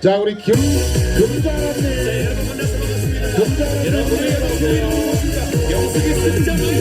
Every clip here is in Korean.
자 우리 김 금자라님. 금자라님. 영숙이 승자만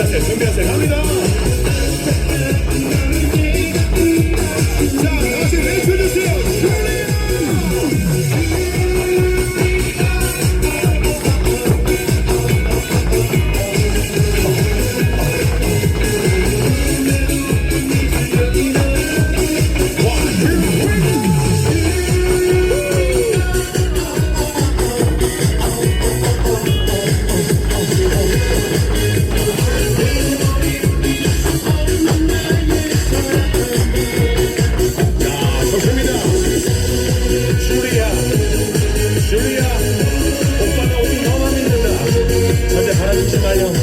gracias, un 줄리야 오빠가 오긴 너만 믿는다. 절대 바람 잊지 마요.